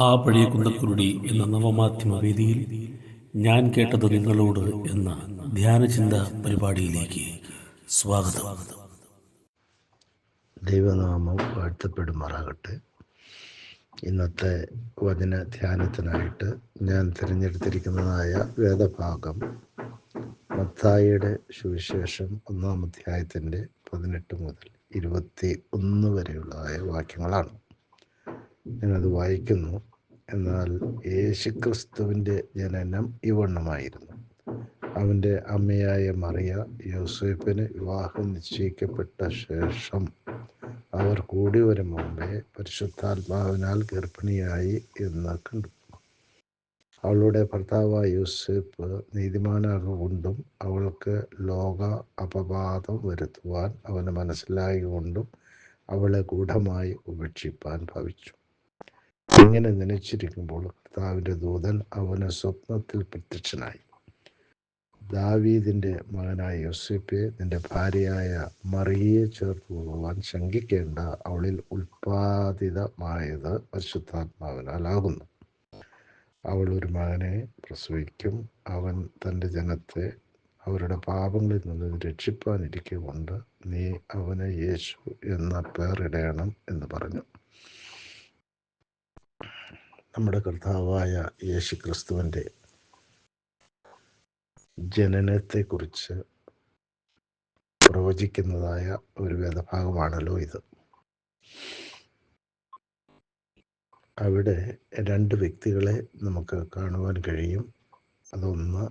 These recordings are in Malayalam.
ആ പഴയ കുന്തക്കുരുടി എന്ന നവമാധ്യമ വേദിയിൽ ഞാൻ കേട്ടത് നിങ്ങളോട് എന്ന ധ്യാനചിന്ത പരിപാടിയിലേക്ക് സ്വാഗതം. ദൈവനാമം വാഴ്ത്തപ്പെടുമാറാകട്ടെ. ഇന്നത്തെ വചന ധ്യാനത്തിനായിട്ട് ഞാൻ തിരഞ്ഞെടുത്തിരിക്കുന്നതായ വേദഭാഗം മത്തായിയുടെ സുവിശേഷം ഒന്നാം അധ്യായത്തിന്റെ പതിനെട്ട് മുതൽ ഇരുപത്തി ഒന്ന് വരെയുള്ളതായ വാക്യങ്ങളാണ്. ഞാനത് വായിക്കുന്നു. എന്നാൽ യേശുക്രിസ്തുവിന്റെ ജനനം ഇവണ്ണമായിരുന്നു. അവന്റെ അമ്മയായ മറിയ യോസേപ്പിന് വിവാഹം നിശ്ചയിക്കപ്പെട്ട ശേഷം അവർ കൂടി വരും മുമ്പേ പരിശുദ്ധാത്മാവിനാൽ ഗർഭിണിയായി എന്ന് കണ്ടു അവളുടെ ഭർത്താവായ യൂസഫ് നീതിമാനാകൊണ്ടും അവൾക്ക് ലോക അപവാദം വരുത്തുവാൻ അവന് മനസ്സിലായിക്കൊണ്ടും അവളെ ഗൂഢമായി ഉപേക്ഷിപ്പാൻ ഭവിച്ചു. ഇങ്ങനെ നനച്ചിരിക്കുമ്പോൾ കർത്താവിന്റെ ദൂതൻ അവന് സ്വപ്നത്തിൽ പ്രത്യക്ഷനായി. ദാവീദിന്റെ മകനായ യോസിപ്പെ നിന്റെ ഭാര്യയായ മറിയെ ചേർത്ത് കൊള്ളുവാൻ ശങ്കിക്കേണ്ട അവളിൽ ഉൽപ്പാദിതമായത് പരിശുദ്ധാത്മാവിനാലാകുന്നു. അവൾ ഒരു മകനെ പ്രസവിക്കും. അവൻ തന്റെ ജനത്തെ അവരുടെ പാപങ്ങളിൽ നിന്ന് രക്ഷിപ്പാനിരിക്കൊണ്ട് നീ അവന് യേശു എന്ന പേരിടയണം എന്ന് പറഞ്ഞു. നമ്മുടെ കർത്താവായ യേശു ക്രിസ്തുവിന്റെ ജനനത്തെക്കുറിച്ച് പ്രവചിക്കുന്നതായ ഒരു വേദഭാഗമാണല്ലോ ഇത്. അവിടെ രണ്ട് വ്യക്തികളെ നമുക്ക് കാണുവാൻ കഴിയും. അതൊന്ന്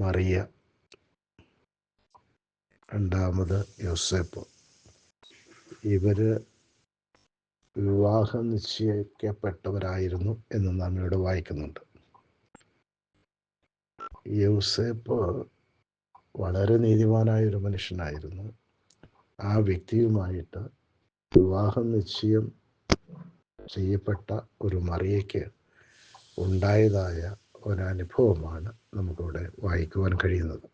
മറിയ രണ്ടാമത് യോസേപ്പ്. ഇവർ വിവാഹം നിശ്ചയിക്കപ്പെട്ടവരായിരുന്നു എന്ന് നാം ഇവിടെ വായിക്കുന്നുണ്ട്. യൗസേപ്പ് വളരെ നീതിമാനായ ഒരു മനുഷ്യനായിരുന്നു. ആ വ്യക്തിയുമായിട്ട് വിവാഹം നിശ്ചയം ചെയ്യപ്പെട്ട ഒരു മറിയയ്ക്ക് ഉണ്ടായതായ ഒരനുഭവമാണ് നമുക്കിവിടെ വായിക്കുവാൻ കഴിയുന്നത്.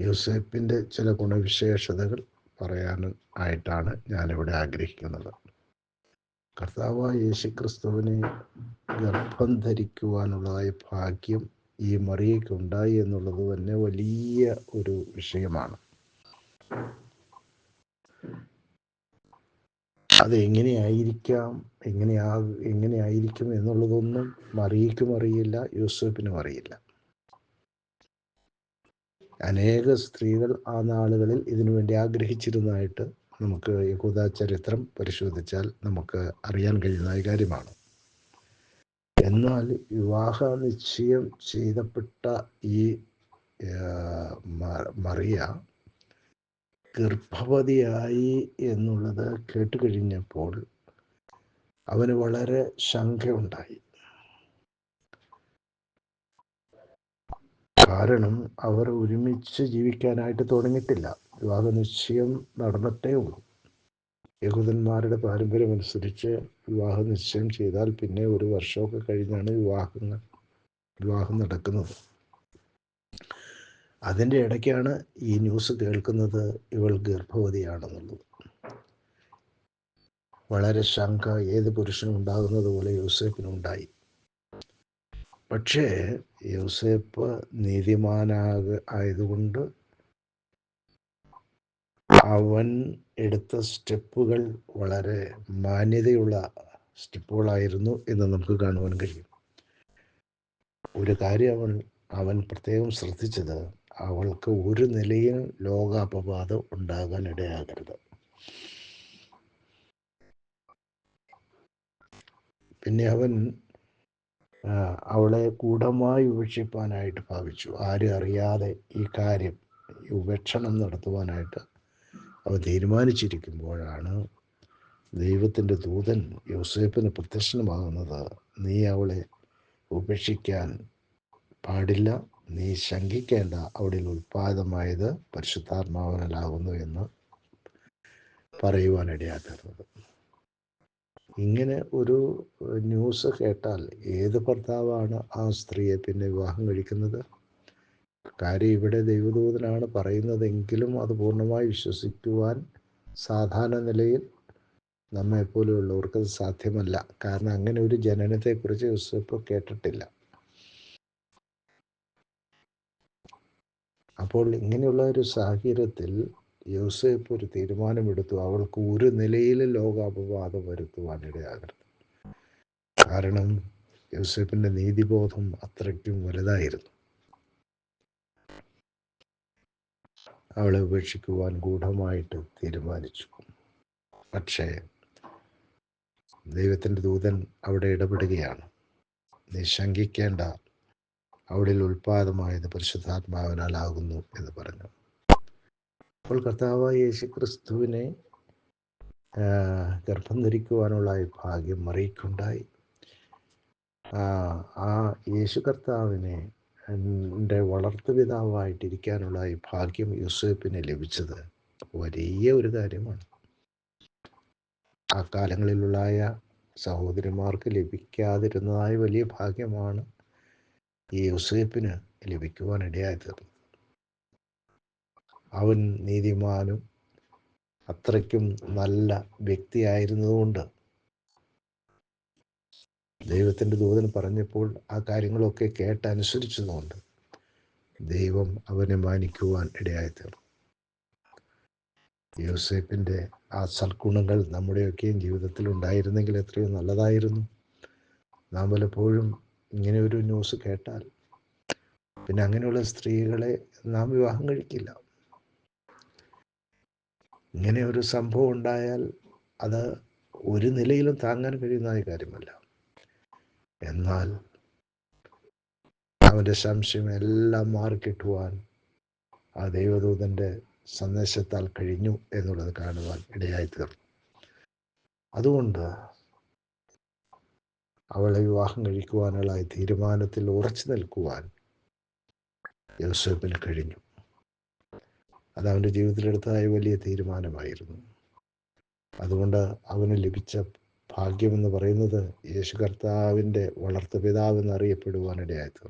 യൂസേപ്പിന്റെ ചില ഗുണവിശേഷതകൾ പറയാൻ ആയിട്ടാണ് ഞാനിവിടെ ആഗ്രഹിക്കുന്നത്. കർത്താവായ യേശുക്രിസ്തുവിനെ ഗർഭം ധരിക്കുവാനുള്ളതായ ഭാഗ്യം ഈ മറിയയ്ക്ക് ഉണ്ടായി എന്നുള്ളത് തന്നെ വലിയ ഒരു വിഷയമാണ്. അതെങ്ങനെയായിരിക്കാം? എങ്ങനെയാ എങ്ങനെയായിരിക്കും എന്നുള്ളതൊന്നും മറിയയ്ക്കും അറിയില്ല യൂസഫിനും അറിയില്ല. അനേക സ്ത്രീകൾ ആ നാളുകളിൽ ഇതിനു വേണ്ടി ആഗ്രഹിച്ചിരുന്നതായിട്ട് നമുക്ക് യഹൂദ ചരിത്രം പരിശോധിച്ചാൽ നമുക്ക് അറിയാൻ കഴിയുന്ന കാര്യമാണ്. എന്നാൽ വിവാഹ നിശ്ചയം ചെയ്തപ്പെട്ട ഈ മറിയ ഗർഭവതിയായി എന്നുള്ളത് കേട്ടുകഴിഞ്ഞപ്പോൾ അവന് വളരെ ശങ്കയുണ്ടായി. കാരണം അവർ ഒരുമിച്ച് ജീവിക്കാനായിട്ട് തുടങ്ങിയിട്ടില്ല. വിവാഹ നിശ്ചയം നടന്നിട്ടേ ഉള്ളൂ. യഹൂദന്മാരുടെ പാരമ്പര്യം അനുസരിച്ച് വിവാഹ നിശ്ചയം ചെയ്താൽ പിന്നെ ഒരു വർഷമൊക്കെ കഴിഞ്ഞാണ് വിവാഹങ്ങൾ വിവാഹം നടക്കുന്നത്. അതിന്റെ ഇടയ്ക്കാണ് ഈ ന്യൂസ് കേൾക്കുന്നത് ഇവൾ ഗർഭവതിയാണെന്നുള്ളത്. വളരെ ശങ്ക ഏത് പുരുഷനും ഉണ്ടാകുന്നത് പോലെ യൂസേപ്പിനുണ്ടായി. പക്ഷേ യൂസേപ്പ് നീതിമാനാക ആയതുകൊണ്ട് അവൻ എടുത്ത സ്റ്റെപ്പുകൾ വളരെ മാന്യതയുള്ള സ്റ്റെപ്പുകളായിരുന്നു എന്ന് നമുക്ക് കാണുവാൻ കഴിയും. ഒരു കാര്യം അവൻ അവൻ പ്രത്യേകം ശ്രദ്ധിച്ചത് അവൾക്ക് ഒരു നിലയിൽ ലോകാപവാദം ഉണ്ടാകാൻ ഇടയാകരുത്. പിന്നെ അവൻ അവളെ കൂടമായി ഉപേക്ഷിപ്പാനായിട്ട് ഭാവിച്ചു. ആരും അറിയാതെ ഈ കാര്യം ഉപേക്ഷണം നടത്തുവാനായിട്ട് അവ തീരുമാനിച്ചിരിക്കുമ്പോഴാണ് ദൈവത്തിന്റെ ദൂതൻ യോസേപ്പിന് പ്രത്യക്ഷനമാകുന്നത് നീ അവളെ ഉപേക്ഷിക്കാൻ പാടില്ല. നീ ശങ്കിക്കേണ്ട അവിടെ ഉൽപാദമായത് പരിശുദ്ധാത്മാവനാലാകുന്നു എന്ന് പറയുവാനിടയാക്കുന്നത് ഇങ്ങനെ ഒരു ന്യൂസ് കേട്ടാൽ ഏത് ഭർത്താവാണ് ആ സ്ത്രീയെ പിന്നെ വിവാഹം കഴിക്കുന്നത്? കാര്യം ഇവിടെ ദൈവദൂതനാണ് പറയുന്നതെങ്കിലും അത് പൂർണമായി വിശ്വസിക്കുവാൻ സാധാരണ നിലയിൽ നമ്മെപ്പോലെയുള്ളവർക്ക് അത് സാധ്യമല്ല. കാരണം അങ്ങനെ ഒരു ജനനത്തെക്കുറിച്ച് യൂസഫ് കേട്ടിട്ടില്ല. അപ്പോൾ ഇങ്ങനെയുള്ള ഒരു സാഹചര്യത്തിൽ യൂസഫ് ഒരു തീരുമാനമെടുത്തു. അവൾക്ക് ഒരു നിലയിൽ ലോകാപവാദം വരുത്തുവാനിടയാകരുത് കാരണം യൂസഫിന്റെ നീതിബോധം അത്രയ്ക്കും വലുതായിരുന്നു. അവളെ ഉപേക്ഷിക്കുവാൻ ഗൂഢമായിട്ട് തീരുമാനിച്ചു. പക്ഷേ ദൈവത്തിന്റെ ദൂതൻ അവിടെ ഇടപെടുകയാണ്. നീ ശങ്കിക്കേണ്ട. അവളിൽ ഉൽപാദമായത് പരിശുദ്ധാത്മാവിനാലാകുന്നു എന്ന് പറഞ്ഞു. അപ്പോൾ കർത്താവ് യേശു ക്രിസ്തുവിനെ ഗർഭം ധരിക്കുവാനുള്ള ഭാഗ്യം മറിയിക്കുണ്ടായി ആ യേശു കർത്താവിനെ എന്റെ വളർത്തുപിതാവായിട്ടിരിക്കാനുള്ള ഈ ഭാഗ്യം യൂസഫിന് ലഭിച്ചത് വലിയ ഒരു കാര്യമാണ്. ആ കാലങ്ങളിലുള്ളായ സഹോദരിമാർക്ക് ലഭിക്കാതിരുന്നതായ വലിയ ഭാഗ്യമാണ് ഈ യൂസഫിന് ലഭിക്കുവാനിടയായി തീർന്നത് അവൻ നീതിമാനും അത്രയ്ക്കും നല്ല വ്യക്തിയായിരുന്നതുകൊണ്ട് ദൈവത്തിന്റെ ദൂതൻ പറഞ്ഞപ്പോൾ ആ കാര്യങ്ങളൊക്കെ കേട്ടനുസരിച്ചതുകൊണ്ട് ദൈവം അവനെ മാനിക്കുവാൻ ഇടയായി തീർന്നു യോസേപ്പിന്റെ ആ സൽഗുണങ്ങൾ നമ്മുടെയൊക്കെയും ജീവിതത്തിൽ ഉണ്ടായിരുന്നെങ്കിൽ എത്രയോ നല്ലതായിരുന്നു. നാം പലപ്പോഴും ഇങ്ങനെ ഒരു ന്യൂസ് കേട്ടാൽ പിന്നെ അങ്ങനെയുള്ള സ്ത്രീകളെ നാം വിവാഹം കഴിക്കില്ല. ഇങ്ങനെ ഒരു സംഭവം ഉണ്ടായാൽ അത് ഒരു നിലയിലും താങ്ങാൻ കഴിയുന്ന കാര്യമല്ല. എന്നാൽ അവന്റെ സംശയം എല്ലാം മാറിക്കിട്ടുവാൻ ആ ദൈവദൂതന്റെ സന്ദേശത്താൽ കഴിഞ്ഞു എന്നുള്ളത് കാണുവാൻ ഇടയായി തീർന്നു അതുകൊണ്ട് അവളെ വിവാഹം കഴിക്കുവാനുള്ള തീരുമാനത്തിൽ ഉറച്ചു നിൽക്കുവാൻ യോസഫിന് കഴിഞ്ഞു. അത് അവന്റെ ജീവിതത്തിലെടുത്തതായ വലിയ തീരുമാനമായിരുന്നു. അതുകൊണ്ട് അവന് ലഭിച്ച ഭാഗ്യമെന്ന് പറയുന്നത് യേശു കർത്താവിന്റെ വളർത്തു പിതാവ് തീർന്നു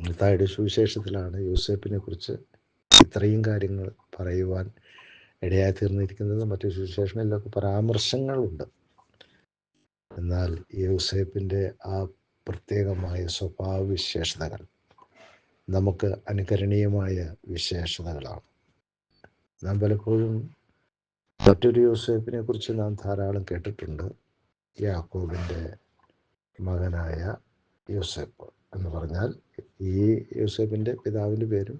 മത്തായുടെ സുവിശേഷത്തിലാണ് യൂസഫിനെ കുറിച്ച് ഇത്രയും കാര്യങ്ങൾ പറയുവാൻ ഇടയായി തീർന്നിരിക്കുന്നത് മറ്റു സുവിശേഷങ്ങളിലൊക്കെ പരാമർശങ്ങളുണ്ട്. എന്നാൽ യൂസേപ്പിന്റെ ആ പ്രത്യേകമായ സ്വഭാവവിശേഷതകൾ നമുക്ക് അനുകരണീയമായ വിശേഷതകളാണ്. നാം പലപ്പോഴും മറ്റൊരു യൂസേപ്പിനെ കുറിച്ച് നാം ധാരാളം കേട്ടിട്ടുണ്ട്. യാക്കോബിന്റെ മകനായ യൂസേപ്പ് എന്ന് പറഞ്ഞാൽ ഈ യൂസഫിന്റെ പിതാവിന്റെ പേരും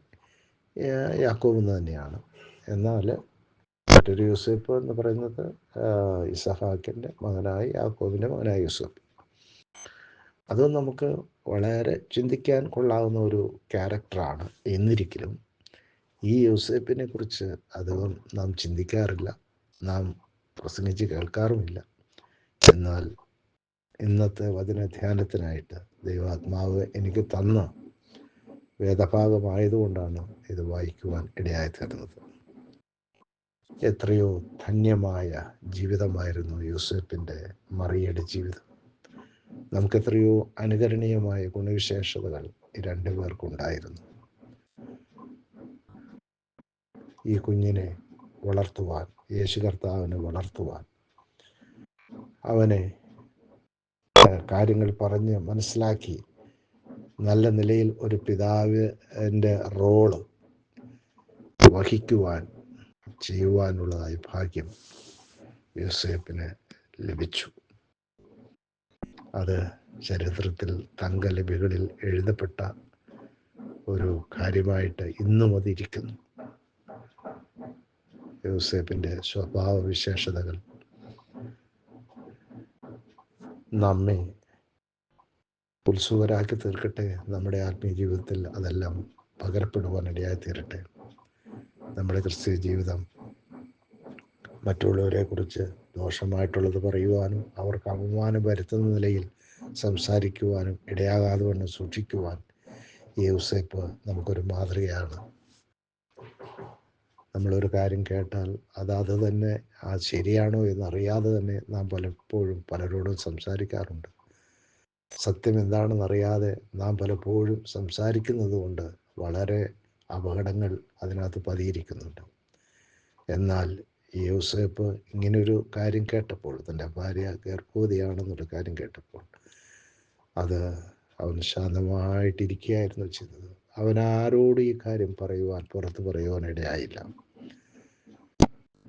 യാക്കോബ് എന്ന് തന്നെയാണ്. എന്നാൽ മറ്റൊരു യൂസഫ് എന്ന് പറയുന്നത് ഇസഹാക്കിന്റെ മകനായി യാക്കോബിന്റെ മകനായ യൂസഫ്. അത് നമുക്ക് വളരെ ചിന്തിക്കാൻ കൊള്ളാവുന്ന ഒരു ക്യാരക്ടറാണ് എന്നിരിക്കലും ഈ യൂസഫിനെ കുറിച്ച് അധികം നാം ചിന്തിക്കാറില്ല. നാം പ്രസംഗിച്ച് കേൾക്കാറുമില്ല. എന്നാൽ ഇന്നത്തെ വചനധ്യാനത്തിനായിട്ട് ദൈവാത്മാവ് എനിക്ക് തന്ന വേദഭാഗമായതുകൊണ്ടാണ് ഇത് വായിക്കുവാൻ ഇടയായി തീർന്നത് എത്രയോ ധന്യമായ ജീവിതമായിരുന്നു യൂസഫിന്റെ മറിയയുടെ ജീവിതം. നമുക്കെത്രയോ അനുകരണീയമായ ഗുണവിശേഷതകൾ ഈ രണ്ടു പേർക്കുണ്ടായിരുന്നു. ഈ കുഞ്ഞിനെ വളർത്തുവാൻ യേശു കർത്താവിനെ വളർത്തുവാൻ. അവനെ കാര്യങ്ങൾ പറഞ്ഞ് മനസ്സിലാക്കി നല്ല നിലയിൽ ഒരു പിതാവിന്റെ റോൾ വഹിക്കുവാൻ ചെയ്യുവാനുള്ളതായി ഭാഗ്യം യൂസേപ്പിന് ലഭിച്ചു. അത് ചരിത്രത്തിൽ തങ്കലിപികളിൽ എഴുതപ്പെട്ട ഒരു കാര്യമായിട്ട് ഇന്നും അതിരിക്കുന്നു. യൂസേപ്പിന്റെ സ്വഭാവ വിശേഷതകൾ നമ്മെ ഉത്സുഖരാക്കി തീർക്കട്ടെ. നമ്മുടെ ആത്മീയ ജീവിതത്തിൽ അതെല്ലാം പകരപ്പെടുവാൻ ഇടയായി തീരട്ടെ. നമ്മുടെ ക്രിസ്തീയ ജീവിതം മറ്റുള്ളവരെ കുറിച്ച് ദോഷമായിട്ടുള്ളത് പറയുവാനും അവർക്ക് അപമാനം വരുത്തുന്ന നിലയിൽ സംസാരിക്കുവാനും ഇടയാകാതെ വണ്ണം സൂക്ഷിക്കുവാൻ യൂസേപ്പ് നമുക്കൊരു മാതൃകയാണ്. നമ്മളൊരു കാര്യം കേട്ടാൽ അത് അത് തന്നെ ആ ശരിയാണോ എന്നറിയാതെ തന്നെ നാം പലപ്പോഴും പലരോടും സംസാരിക്കാറുണ്ട്. സത്യം എന്താണെന്നറിയാതെ നാം പലപ്പോഴും സംസാരിക്കുന്നത് കൊണ്ട് വളരെ അപകടങ്ങൾ അതിനകത്ത് പതിയിരിക്കുന്നുണ്ട്. എന്നാൽ യൂസേപ്പ് ഇങ്ങനൊരു കാര്യം കേട്ടപ്പോൾ തന്റെ ഭാര്യ ഗർഭവതിയാണെന്നൊരു കാര്യം കേട്ടപ്പോൾ അത് അവൻ ശാന്തമായിട്ടിരിക്കുകയായിരുന്നു ചെയ്തത്. അവൻ ആരോടും ഈ കാര്യം പറയുവാൻ പുറത്ത് പറയുവാൻ ഇടയായില്ല.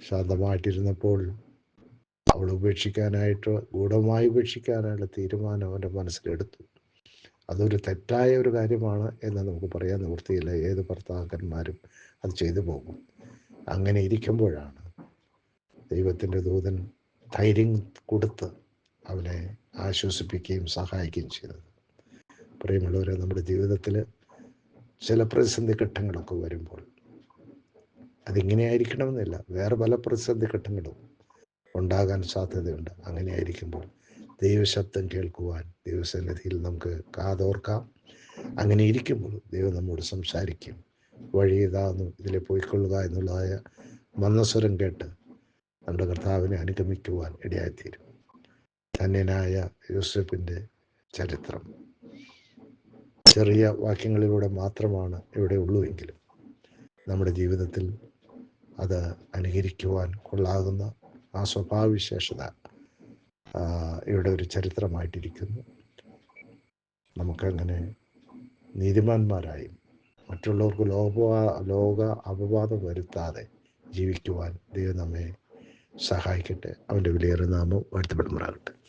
ശാന്തമായിട്ടിരുന്നപ്പോൾ അവൾ ഉപേക്ഷിക്കാനായിട്ട് ഗൂഢമായി ഉപേക്ഷിക്കാനായുള്ള തീരുമാനം അവന്റെ മനസ്സിലെടുത്തു. അതൊരു തെറ്റായ ഒരു കാര്യമാണ് എന്ന് നമുക്ക് പറയാൻ നിവൃത്തിയില്ല. ഏത് ഭർത്താക്കന്മാരും അത് ചെയ്തു പോകും. അങ്ങനെ ഇരിക്കുമ്പോഴാണ് ദൈവത്തിന്റെ ദൂതൻ ധൈര്യം കൊടുത്ത് അവനെ ആശ്വസിപ്പിക്കുകയും സഹായിക്കുകയും ചെയ്തത്. പ്രിയമുള്ളവരെ നമ്മുടെ ജീവിതത്തിൽ ചില പ്രതിസന്ധി ഘട്ടങ്ങളൊക്കെ വരുമ്പോൾ അതിങ്ങനെ ആയിരിക്കണമെന്നില്ല വേറെ പല പ്രതിസന്ധി ഘട്ടങ്ങളും ഉണ്ടാകാൻ സാധ്യതയുണ്ട്. അങ്ങനെ ആയിരിക്കുമ്പോൾ ദൈവശബ്ദം കേൾക്കുവാൻ ദൈവസന്നിധിയിൽ നമുക്ക് കാതോർക്കാം. അങ്ങനെ ഇരിക്കുമ്പോൾ ദൈവം നമ്മോട് സംസാരിക്കും. വഴി ഇതാന്നു ഇതിലെ പോയിക്കൊള്ളുക എന്നുള്ളതായ മന്ദസ്വരം കേട്ട് നമ്മുടെ കർത്താവിനെ അനുഗമിക്കുവാൻ ഇടയായിത്തീരും. ധന്യനായ യൂസഫിന്റെ ചരിത്രം. ചെറിയ വാക്യങ്ങളിലൂടെ മാത്രമാണ് ഇവിടെ ഉള്ളൂ എങ്കിലും നമ്മുടെ ജീവിതത്തിൽ അത് അനുകരിക്കുവാൻ കൊള്ളാകുന്ന ആ സ്വഭാവവിശേഷത ഇവിടെ ഒരു ചരിത്രമായിട്ടിരിക്കുന്നു. നമുക്കങ്ങനെ നീതിമാന്മാരായും മറ്റുള്ളവർക്ക് ലോക ലോക അപവാദം വരുത്താതെ ജീവിക്കുവാൻ ദൈവം നമ്മെ സഹായിക്കട്ടെ. അവന്റെ വിലയേറെ നാമം വാഴ്ത്തപ്പെടുമാറാകട്ടെ.